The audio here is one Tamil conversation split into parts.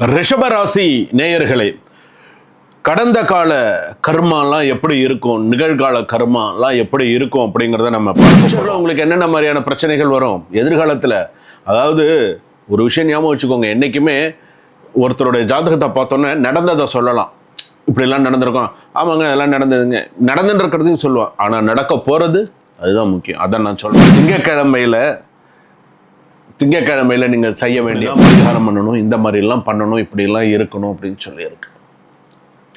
ரிஷபராசி நேயர்களே கடந்த கால கர்மாலாம் எப்படி இருக்கும்? நிகழ்கால கர்மாலாம் எப்படி இருக்கும் அப்படிங்கிறத நம்ம பார்க்க உங்களுக்கு என்னென்ன மாதிரியான பிரச்சனைகள் வரும்? எதிர்காலத்தில் அதாவது ஒரு விஷயம் ஞாபகம் வச்சுக்கோங்க. என்றைக்குமே ஒருத்தருடைய ஜாதகத்தை பார்த்தோன்னே நடந்ததை சொல்லலாம். இப்படிலாம் நடந்திருக்கோம். ஆமாங்க அதெல்லாம் நடந்ததுங்க. நடந்துன்றதையும் சொல்லுவான் ஆனால் நடக்க போகிறது அதுதான் முக்கியம். அதான் நான் சொல்கிறேன் திங்கக்கிழமையில் திங்கக்கிழமையில நீங்கள் செய்ய வேண்டிய பரிகாரம் பண்ணணும் இந்த மாதிரிலாம் பண்ணணும் இப்படிலாம் இருக்கணும் அப்படின்னு சொல்லியிருக்கு.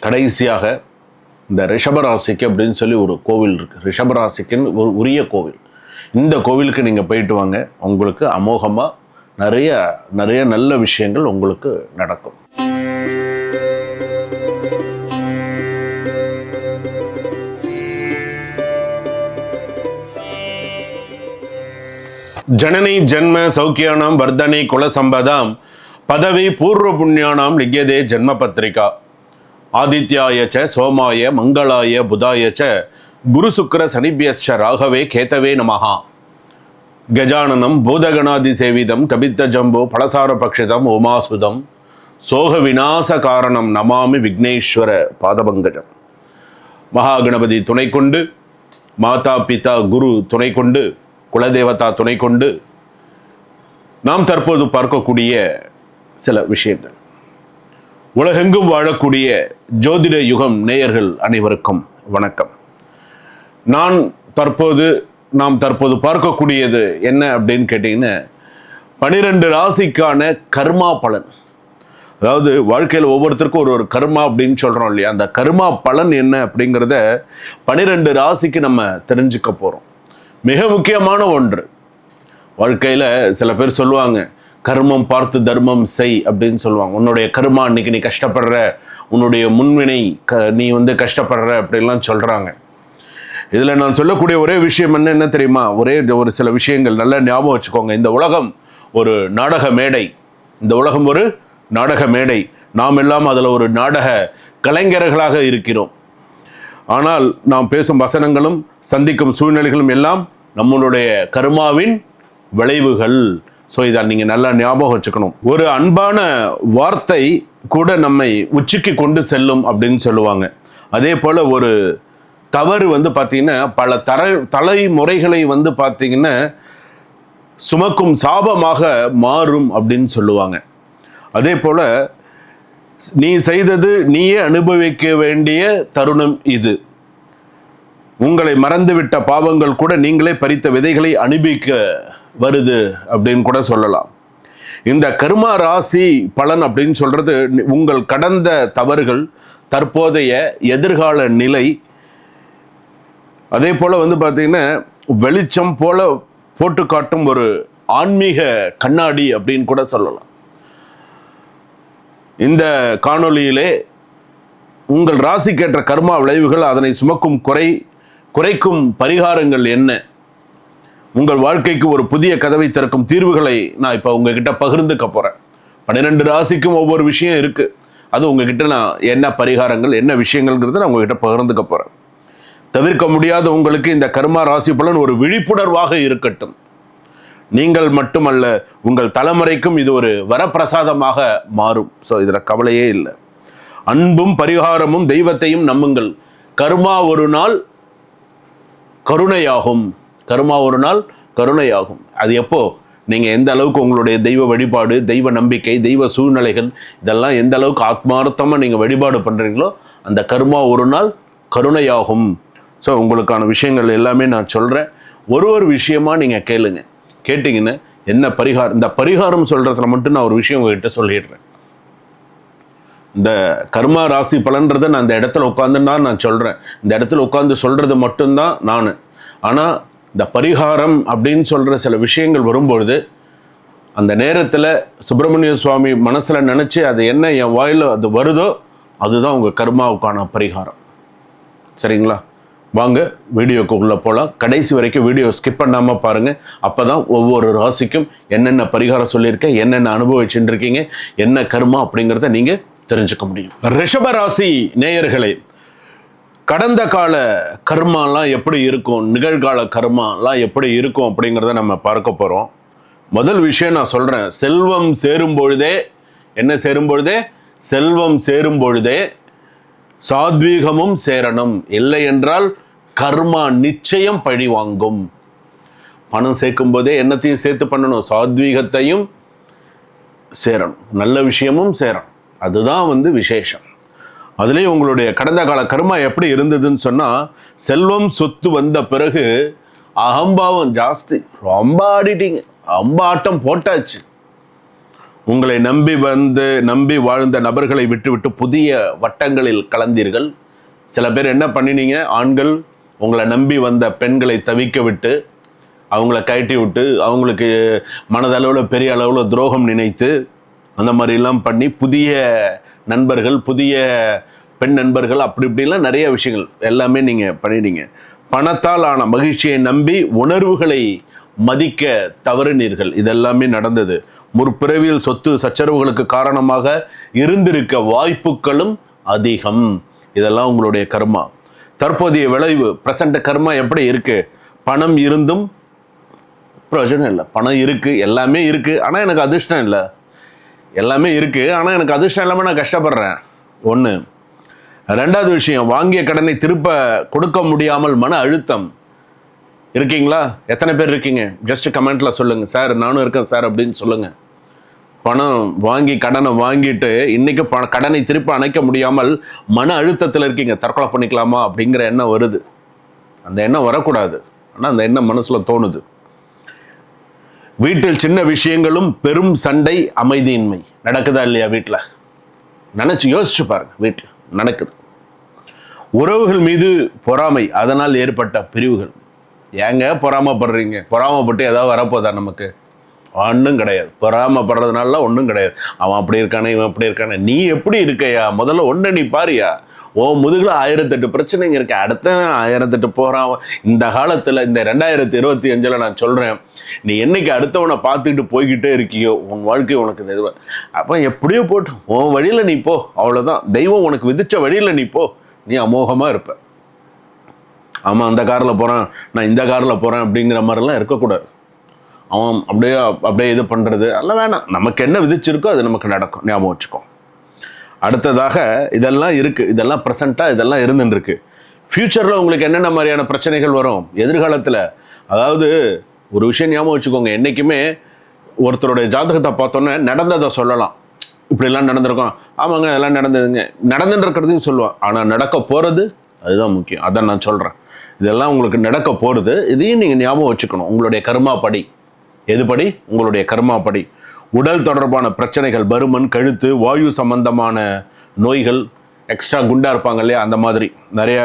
கடைசியாக இந்த ரிஷபராசிக்கு அப்படின்னு சொல்லி ஒரு கோவில் இருக்கு. ரிஷபராசிக்குன்னு ஒரு உரிய கோவில். இந்த கோவிலுக்கு நீங்கள் போயிட்டு வாங்க. உங்களுக்கு அமோகமாக நிறைய நிறைய நல்ல விஷயங்கள் உங்களுக்கு நடக்கும். ஜனனி ஜென்ம சௌக்கியானாம் வர்தனை குலசம்பதாம் பதவி பூர்வ புண்ணியானாம் லிக்யதே ஜென்ம பத்திரிகா ஆதித்யாய ச சோமாய மங்களாய புதாய ச குரு சுக்கர சனிபியஸ்ச ராகவே கேத்தவே நமஹா. கஜானனம் பூதகணாதி சேவிதம் கபித்த ஜம்பு பலசார பக்ஷிதம் உமாசுதம். சோக விநாச காரணம் நமாமி விக்னேஸ்வர பாதபங்கஜம். மகாகணபதி துணை கொண்டு மாதா பிதா குரு துணை கொண்டு குலதேவதா துணை கொண்டு நாம் தற்போது பார்க்கக்கூடிய சில விஷயங்கள். உலகெங்கும் வாழக்கூடிய ஜோதிட யுகம் நேயர்கள் அனைவருக்கும் வணக்கம். நான் தற்போது நாம் தற்போது பார்க்கக்கூடியது என்ன அப்படின்னு கேட்டிங்கன்னா பனிரெண்டு ராசிக்கான கர்மா பலன். அதாவது வாழ்க்கையில் ஒவ்வொருத்தருக்கும் ஒரு ஒரு கர்மா அப்படின்னு சொல்கிறோம் இல்லையா? அந்த கர்மா பலன் என்ன அப்படிங்கிறத பனிரெண்டு ராசிக்கு நம்ம தெரிஞ்சுக்க போகிறோம் மிக முக்கியமான ஒன்று. வாழ்க்கையில் சில பேர் சொல்லுவாங்க கர்மம் பார்த்து தர்மம் செய் அப்படின்னு சொல்லுவாங்க. உன்னுடைய கர்மா இன்னைக்கு நீ கஷ்டப்படுற உன்னுடைய முன்வினை க நீ வந்து கஷ்டப்படுற அப்படின்லாம் சொல்கிறாங்க இதில் நான் சொல்லக்கூடிய ஒரே விஷயம் என்ன என்ன தெரியுமா? ஒரே ஒரு சில விஷயங்கள் நல்லா ஞாபகம் வச்சுக்கோங்க. இந்த உலகம் ஒரு நாடக மேடை. இந்த உலகம் ஒரு நாடக மேடை. நாம் எல்லாம் அதில் ஒரு நாடக கலைஞர்களாக இருக்கிறோம். ஆனால் நாம் பேசும் வசனங்களும் சந்திக்கும் சூழ்நிலைகளும் எல்லாம் நம்மளுடைய கருமாவின் விளைவுகள். ஸோ இதை நீங்கள் நல்லா ஞாபகம் வச்சுக்கணும். ஒரு அன்பான வார்த்தை கூட நம்மை உச்சிக்கு கொண்டு செல்லும் அப்படின்னு சொல்லுவாங்க. அதே போல் ஒரு தவறு வந்து பார்த்திங்கன்னா பல தர தலைமுறைகளை வந்து பார்த்திங்கன்னா சுமக்கும் சாபமாக மாறும் அப்படின்னு சொல்லுவாங்க. அதே போல் நீ செய்தது நீயே அனுபவிக்க வேண்டிய தருணம் இது. உங்களை மறந்துவிட்ட பாவங்கள் கூட நீங்களே பறித்த விதைகளை அனுபவிக்க வருது அப்படின்னு கூட சொல்லலாம். இந்த கர்மா ராசி பலன் அப்படின்னு சொல்கிறது உங்கள் கடந்த தவறுகள் தற்போதைய எதிர்கால நிலை. அதே போல் வந்து பார்த்தீங்கன்னா வெளிச்சம் போல போட்டு காட்டும் ஒரு ஆன்மீக கண்ணாடி அப்படின்னு கூட சொல்லலாம். இந்த காணொளியிலே உங்கள் ராசிக்கேற்ற கர்மா விளைவுகள் அதனை சுமக்கும் குறை குறைக்கும் பரிகாரங்கள் என்ன? உங்கள் வாழ்க்கைக்கு ஒரு புதிய கதவை திறக்கும் தீர்வுகளை நான் இப்போ உங்ககிட்ட பகிர்ந்துக்க போகிறேன் பன்னிரெண்டு ராசிக்கும் ஒவ்வொரு விஷயம் இருக்குது அது உங்ககிட்ட நான் என்ன பரிகாரங்கள் என்ன விஷயங்கள்ங்கிறத நான் உங்ககிட்ட பகிர்ந்துக்க போகிறேன் தவிர்க்க முடியாத உங்களுக்கு இந்த கர்மா ராசி பலன் ஒரு விழிப்புணர்வாக இருக்கட்டும். நீங்கள் மட்டுமல்ல உங்கள் தலைமுறைக்கும் இது ஒரு வரப்பிரசாதமாக மாறும். ஸோ இதில் கவலையே இல்லை. அன்பும் பரிகாரமும் தெய்வத்தையும் நம்புங்கள். கர்மா ஒரு நாள் கருணையாகும். கருமா ஒரு நாள் கருணையாகும். அது எப்போ? நீங்கள் எந்த அளவுக்கு உங்களுடைய தெய்வ வழிபாடு தெய்வ நம்பிக்கை தெய்வ சூழ்நிலைகள் இதெல்லாம் எந்த அளவுக்கு ஆத்மார்த்தமாக நீங்கள் வழிபாடு பண்ணுறீங்களோ அந்த கர்மா ஒரு நாள் கருணையாகும். ஸோ உங்களுக்கான விஷயங்கள் எல்லாமே நான் சொல்கிறேன் ஒரு ஒரு விஷயமாக நீங்கள் கேளுங்கள் கேட்டிங்கன்னு என்ன பரிகாரம்? இந்த பரிகாரம் சொல்கிறதுல மட்டும் நான் ஒரு விஷயம் உங்ககிட்ட சொல்லிடுறேன். இந்த கர்மா ராசி பலன்றதை நான் இந்த இடத்துல உட்காந்து தான் நான் சொல்கிறேன் இந்த இடத்துல உட்காந்து சொல்கிறது மட்டும்தான் நான். ஆனால் இந்த பரிகாரம் அப்படின்னு சொல்கிற சில விஷயங்கள் வரும்பொழுது அந்த நேரத்தில் சுப்பிரமணிய சுவாமி மனசில் நினச்சி அது என்ன என் வாயில் அது வருதோ அதுதான் உங்கள் கர்மாவுக்கான பரிகாரம். சரிங்களா? வாங்க வீடியோக்கு உள்ளே போகலாம் கடைசி வரைக்கும் வீடியோ ஸ்கிப் பண்ணாமல் பாருங்கள் அப்போ தான் ஒவ்வொரு ராசிக்கும் என்னென்ன பரிகாரம் சொல்லியிருக்கேன் என்னென்ன அனுபவிச்சுட்டு இருக்கீங்க என்ன கர்மா அப்படிங்கிறத நீங்கள் தெரிஞ்சுக்க முடியும். ரிஷபராசி நேயர்களே கடந்த கால கர்மாலாம் எப்படி இருக்கும் நிகழ்கால கர்மாலாம் எப்படி இருக்கும் அப்படிங்கிறத நம்ம பார்க்க போகிறோம் முதல் விஷயம் நான் சொல்கிறேன் செல்வம் சேரும் பொழுதே என்ன சேரும் பொழுதே? செல்வம் சேரும் பொழுதே சாத்வீகமும் சேரணும். இல்லை என்றால் கர்மா நிச்சயம் பழி வாங்கும் பணம் சேர்க்கும் போதே என்னத்தையும் சேர்த்து பண்ணணும்? சாத்வீகத்தையும் சேரணும். நல்ல விஷயமும் சேரணும். அதுதான் வந்து விசேஷம். அதுலேயும் உங்களுடைய கடந்த கால கர்மா எப்படி இருந்ததுன்னு சொன்னால் செல்வம் சொத்து வந்த பிறகு அகம்பாவம் ஜாஸ்தி. ரொம்ப ஆடிட்டீங்க. ரொம்ப ஆட்டம் போட்டாச்சு. உங்களை நம்பி வந்து நம்பி வாழ்ந்த நபர்களை விட்டுவிட்டு புதிய வட்டங்களில் கலந்தீர்கள். சில பேர் என்ன பண்ணினீங்க? ஆண்கள் உங்களை நம்பி வந்த பெண்களை தவிக்க விட்டு அவங்கள கயட்டி விட்டு அவங்களுக்கு மனதளவில் பெரிய அளவில் துரோகம் நினைத்து அந்த மாதிரிலாம் பண்ணி புதிய நண்பர்கள் புதிய பெண் நண்பர்கள் அப்படி இப்படிலாம் நிறைய விஷயங்கள் எல்லாமே நீங்கள் பண்ணிட்டீங்க. பணத்தால் ஆன மகிழ்ச்சியை நம்பி உணர்வுகளை மதிக்க தவறினீர்கள். இதெல்லாமே நடந்தது. முற்பிறவியில் சொத்து சச்சரவுகளுக்கு காரணமாக இருந்திருக்க வாய்ப்புகளும் அதிகம். இதெல்லாம் உங்களுடைய கர்மா. தற்போதைய விளைவு பிரசண்ட கர்மா எப்படி இருக்கு? பணம் இருந்தும் பிரயோஜனம் இல்லை. பணம் இருக்கு எல்லாமே இருக்கு. ஆனால் எனக்கு அதிர்ஷ்டம் இல்லை. எல்லாமே இருக்கு. ஆனால் எனக்கு அதிர்ஷ்டம் இல்லாமல் நான் கஷ்டப்படுறேன். ஒன்று ரெண்டாவது விஷயம் வாங்கிய கடனை திருப்ப கொடுக்க முடியாமல் மன அழுத்தம். இருக்கீங்களா? எத்தனை பேர் இருக்கீங்க? ஜஸ்ட் கமெண்ட்ல சொல்லுங்க. சார் நானும் இருக்கேன் சார் அப்படின்னு சொல்லுங்க. பணம் வாங்கி கடனை வாங்கிட்டு இன்னைக்கு பண கடனை திருப்பி அணைக்க முடியாமல் மன அழுத்தத்தில் இருக்கீங்க. தற்கொலை பண்ணிக்கலாமா? அப்படிங்கிற எண்ணம் வருது. அந்த எண்ணம் வரக்கூடாது. ஆனால் அந்த எண்ணம் மனசில் தோணுது. வீட்டில் சின்ன விஷயங்களும் பெரும் சண்டை அமைதியின்மை. நடக்குதா இல்லையா வீட்டில் நினச்சி யோசிச்சு பாருங்க வீட்டில் நடக்குது. உறவுகள் மீது பொறாமை அதனால் ஏற்பட்ட பிரிவுகள். ஏங்க பொறாமப்படுறீங்க? பொறாமப்பட்டு ஏதாவது வரப்போதா நமக்கு? ஒன்றும் கிடையாது. பொறாமப்படுறதுனால ஒன்றும் கிடையாது. அவன் அப்படி இருக்கானே இவன் அப்படி இருக்கானே. நீ எப்படி இருக்கையா? முதல்ல ஒன்று நீ பாரியா? ஓ முதுகில் ஆயிரத்தெட்டு பிரச்சனைங்க இருக்கு. அடுத்த ஆயிரத்தெட்டு போகிறான் இந்த காலத்தில் இந்த ரெண்டாயிரத்தி இருபத்தி அஞ்சில் நான் சொல்கிறேன் நீ என்னைக்கு அடுத்தவனை பார்த்துக்கிட்டு போய்கிட்டே இருக்கியோ உன் வாழ்க்கை உனக்கு இது அப்போ எப்படியோ போட்டு உன் வழியில் நீ போ. அவ்வளோதான் தெய்வம் உனக்கு விதித்த வழியில் நீ போ. நீ அமோகமாக இருப்ப. ஆமாம் அந்த காரில் போகிறேன் நான் இந்த காரில் போகிறேன் அப்படிங்கிற மாதிரிலாம் இருக்கக்கூடாது. அவன் அப்படியே அப்படியே இது பண்ணுறது எல்லாம் வேணாம். நமக்கு என்ன விதிச்சிருக்கோ அது நமக்கு நடக்கும். ஞாபகம் வச்சுக்கோ. அடுத்ததாக இதெல்லாம் இருக்குது இதெல்லாம் ப்ரெசண்ட்டாக இதெல்லாம் இருந்துருக்கு ஃப்யூச்சரில் உங்களுக்கு என்னென்ன மாதிரியான பிரச்சனைகள் வரும்? எதிர்காலத்தில். அதாவது ஒரு விஷயம் ஞாபகம் வச்சுக்கோங்க. என்றைக்குமே ஒருத்தருடைய ஜாதகத்தை பார்த்தோன்னே நடந்ததை சொல்லலாம். இப்படிலாம் நடந்திருக்கோம். ஆமாங்க இதெல்லாம் நடந்ததுங்க. நடந்துன்றக்கிறதையும் சொல்லுவான். ஆனால் நடக்க போகிறது அதுதான் முக்கியம். அதான் நான் சொல்கிறேன் இதெல்லாம் உங்களுக்கு நடக்க போகிறது இதையும் நீங்கள் ஞாபகம் வச்சுக்கணும். உங்களுடைய கர்மா படி. எதுபடி உங்களுடைய கர்மா படி. உடல் தொடர்பான பிரச்சனைகள் பருமன் கழுத்து வாயு சம்பந்தமான நோய்கள் எக்ஸ்ட்ரா குண்டாக இருப்பாங்க இல்லையா? அந்த மாதிரி நிறைய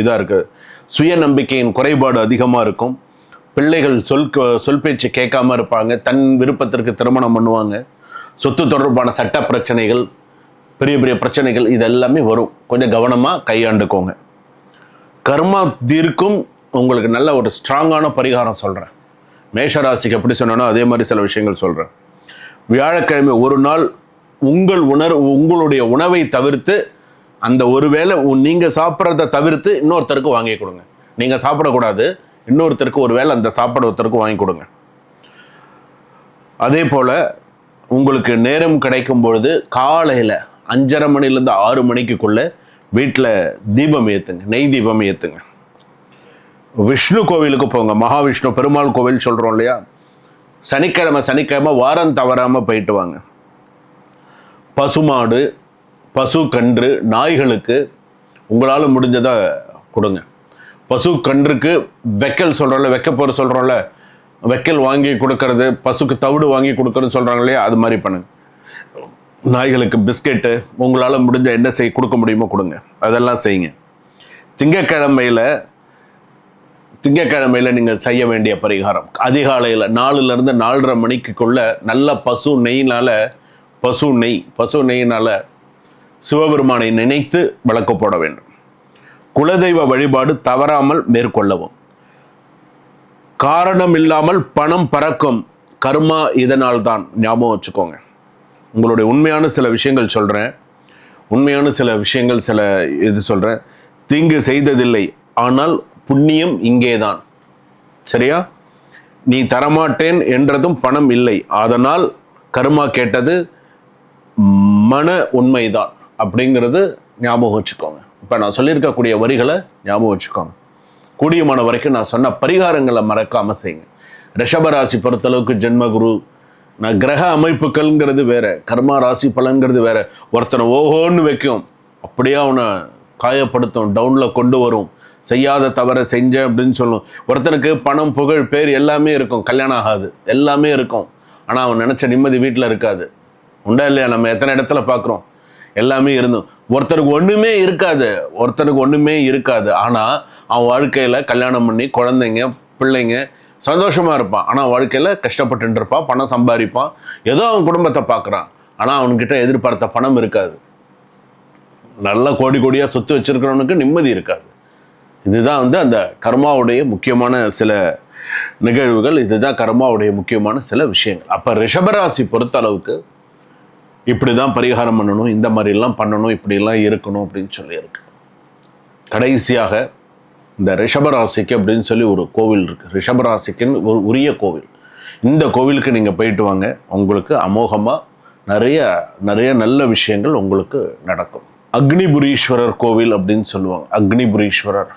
இதாக இருக்குது சுய நம்பிக்கையின் குறைபாடு அதிகமாக இருக்கும். பிள்ளைகள் சொல் சொல் பேச்சு கேட்காம இருப்பாங்க. தன் விருப்பத்திற்கு திருமணம் பண்ணுவாங்க. சொத்து தொடர்பான சட்ட பிரச்சனைகள் பெரிய பெரிய பிரச்சனைகள் இது எல்லாமே வரும். கொஞ்சம் கவனமாக கையாண்டுக்கோங்க. கர்மா தீர்க்கும் உங்களுக்கு நல்ல ஒரு ஸ்ட்ராங்கான பரிகாரம் சொல்கிறேன் மேஷராசிக்கு எப்படி சொன்னனோ அதே மாதிரி சில விஷயங்கள் சொல்கிறேன் வியாழக்கிழமை ஒரு நாள் உங்கள் உணர்வு உங்களுடைய உணவை தவிர்த்து அந்த ஒருவேளை நீங்கள் சாப்பிட்றத தவிர்த்து இன்னொருத்தருக்கு வாங்கி கொடுங்க. நீங்கள் சாப்பிடக்கூடாது இன்னொருத்தருக்கு ஒரு வேளை அந்த சாப்பாடு ஒருத்தருக்கு வாங்கி கொடுங்க. அதே போல் உங்களுக்கு நேரம் கிடைக்கும் பொழுது காலையில் அஞ்சரை மணிலேருந்து ஆறு மணிக்குள்ளே வீட்டில் தீபம் ஏற்றுங்க நெய் தீபம் ஏற்றுங்க விஷ்ணு கோவிலுக்கு போங்க மகாவிஷ்ணு பெருமாள் கோவில் சொல்கிறோம் இல்லையா? சனிக்கிழமை சனிக்கிழமை வாரம் தவறாமல் போயிட்டு வாங்க. பசுமாடு பசு கன்று நாய்களுக்கு உங்களால் முடிஞ்சதை கொடுங்க. பசு கன்றுக்கு வெக்கல் சொல்கிறோம்ல வெக்கப்போர் சொல்கிறோம்ல வெக்கல் வாங்கி கொடுக்கறது பசுக்கு தவிடு வாங்கி கொடுக்கறது சொல்கிறாங்க இல்லையா? அது மாதிரி பண்ணுங்க. நாய்களுக்கு பிஸ்கெட்டு உங்களால் முடிஞ்ச என்ன செய் கொடுக்க முடியுமோ கொடுங்க. அதெல்லாம் செய்யுங்க. திங்கக்கிழமையில் திங்கக்கிழமையில் நீங்கள் செய்ய வேண்டிய பரிகாரம். அதிகாலையில் நாலுலேருந்து நாலரை மணிக்குள்ள நல்ல பசு நெய்னால் பசு நெய் பசு நெய்னால் சிவபெருமானை நினைத்து விளக்கு போட வேண்டும். குலதெய்வ வழிபாடு தவறாமல் மேற்கொள்ளவும். காரணம் இல்லாமல் பணம் பறக்கும் கர்மா இதனால் தான் ஞாபகம் வச்சுக்கோங்க. உங்களுடைய உண்மையான சில விஷயங்கள் சொல்கிறேன் உண்மையான சில விஷயங்கள் சில இது சொல்கிறேன் தீங்கு செய்ததில்லை. ஆனால் புண்ணியம் இங்கே தான் சரியா? நீ தரமாட்டேன் என்றதும் பணம் இல்லை. அதனால் கருமா கேட்டது மன உண்மைதான். அப்படிங்கிறது ஞாபகம் வச்சுக்கோங்க. இப்போ நான் சொல்லியிருக்கக்கூடிய வரிகளை ஞாபகம் வச்சுக்கோங்க. கூடியமான வரைக்கும் நான் சொன்ன பரிகாரங்களை மறக்காமல் செய்யுங்க. ரிஷபராசி பொறுத்தளவுக்கு ஜென்மகுரு நான் கிரக அமைப்புகள்ங்கிறது வேற கர்மா ராசி பலன்கிறது வேற. ஒருத்தனை ஓஹோன்னு வைக்கும். அப்படியே அவனை காயப்படுத்தும் டவுனில் கொண்டு வரும். செய்யாத தவறை செஞ்சேன் அப்படின்னு சொல்லும். ஒருத்தனுக்கு பணம் புகழ் பேர் எல்லாமே இருக்கும். கல்யாணம் ஆகாது. எல்லாமே இருக்கும். ஆனால் அவன் நினச்ச நிம்மதி வீட்டில் இருக்காது. உண்டா இல்லையா? நம்ம எத்தனை இடத்துல பார்க்குறோம் எல்லாமே இருந்தும். ஒருத்தருக்கு ஒன்றுமே இருக்காது. ஒருத்தருக்கு ஒன்றுமே இருக்காது. ஆனால் அவன் வாழ்க்கையில் கல்யாணம் பண்ணி குழந்தைங்க பிள்ளைங்க சந்தோஷமாக இருப்பான். ஆனால் வாழ்க்கையில் கஷ்டப்பட்டு இருப்பான் பணம் சம்பாதிப்பான். ஏதோ அவன் குடும்பத்தை பார்க்குறான். ஆனால் அவன்கிட்ட எதிர்பார்த்த பணம் இருக்காது. நல்ல கோடி கோடியாக சொத்து வச்சுருக்கிறவனுக்கு நிம்மதி இருக்காது. இதுதான் வந்து அந்த கர்மாவுடைய முக்கியமான சில நிகழ்வுகள். இதுதான் கர்மாவுடைய முக்கியமான சில விஷயங்கள். அப்போ ரிஷபராசி பொறுத்த அளவுக்கு இப்படி தான் பரிகாரம் பண்ணணும் இந்த மாதிரிலாம் பண்ணணும் இப்படிலாம் இருக்கணும் அப்படின்னு சொல்லியிருக்கு. கடைசியாக இந்த ரிஷபராசிக்கு அப்படின்னு சொல்லி ஒரு கோவில் இருக்குது ரிஷபராசிக்குன்னு ஒரு உரிய கோவில். இந்த கோவிலுக்கு நீங்கள் போயிட்டு வாங்க. உங்களுக்கு அமோகமாக நிறைய நிறைய நல்ல விஷயங்கள் உங்களுக்கு நடக்கும். அக்னிபுரீஸ்வரர் கோவில் அப்படின்னு சொல்லுவாங்க. அக்னிபுரீஸ்வரர்.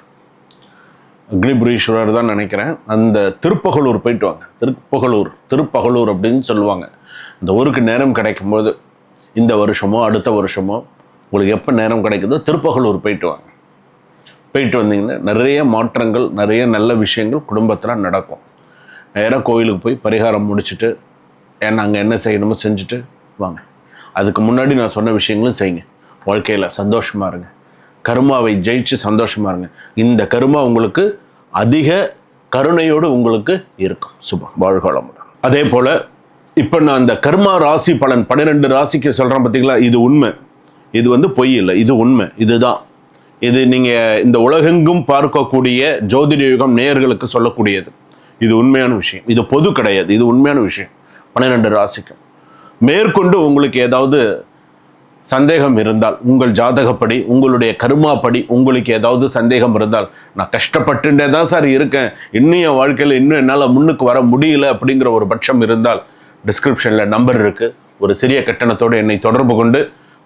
அக்னிபுரீஸ்வரர் தான் நினைக்கிறேன். அந்த திருப்பகலூர் போயிட்டு வாங்க. திருப்பகலூர் திருப்பகலூர் அப்படின்னு சொல்லுவாங்க. இந்த ஊருக்கு நேரம் கிடைக்கும்போது இந்த வருஷமோ அடுத்த வருஷமோ உங்களுக்கு எப்போ நேரம் கிடைக்குதோ திருப்பகலூர் போயிட்டு வாங்க. போயிட்டு வந்தீங்கன்னா நிறைய மாற்றங்கள் நிறைய நல்ல விஷயங்கள் குடும்பத்தில் நடக்கும். நேராக கோயிலுக்கு போய் பரிகாரம் முடிச்சுட்டு ஏன்னா அங்கே என்ன செய்யணுமோ செஞ்சுட்டு வாங்க. அதுக்கு முன்னாடி நான் சொன்ன விஷயங்களும் செய்யுங்க. வாழ்க்கையில் சந்தோஷமாக இருங்க. கருமாவை ஜெயிச்சு சந்தோஷமாக இருங்க. இந்த கருமா உங்களுக்கு அதிக கருணையோடு உங்களுக்கு இருக்கும். சுபம். வாழ்கோளமுடன் அதே போல் இப்போ நான் அந்த கர்மா ராசி பலன் பன்னிரெண்டு ராசிக்கு சொல்கிறேன் பார்த்தீங்களா இது உண்மை. இது வந்து பொய் இல்லை. இது உண்மை. இதுதான். இது நீங்கள் இந்த உலகெங்கும் பார்க்கக்கூடிய ஜோதிட யுகம் நேயர்களுக்கு சொல்லக்கூடியது. இது உண்மையான விஷயம். இது பொது கிடையாது. இது உண்மையான விஷயம். பன்னிரெண்டு ராசிக்கும் மேற்கொண்டு உங்களுக்கு ஏதாவது சந்தேகம் இருந்தால் உங்கள் ஜாதகப்படி உங்களுடைய கருமாப்படி உங்களுக்கு ஏதாவது சந்தேகம் இருந்தால் நான் கஷ்டப்பட்டுட்டே தான் சார் இருக்கேன். இன்னும் என் வாழ்க்கையில் இன்னும் என்னால் முன்னுக்கு வர முடியல அப்படிங்கிற ஒரு பட்சம் இருந்தால் டிஸ்கிரிப்ஷனில் நம்பர் இருக்குது ஒரு சிறிய கட்டணத்தோடு என்னை தொடர்பு கொண்டு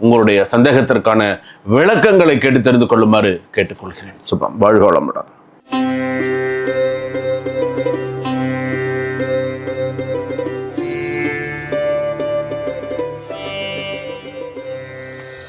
உங்களுடைய சந்தேகத்திற்கான விளக்கங்களை கேட்டு தெரிந்து கொள்ளுமாறு கேட்டுக்கொள்கிறேன். சுபம். வாழ்க வளமுடன்.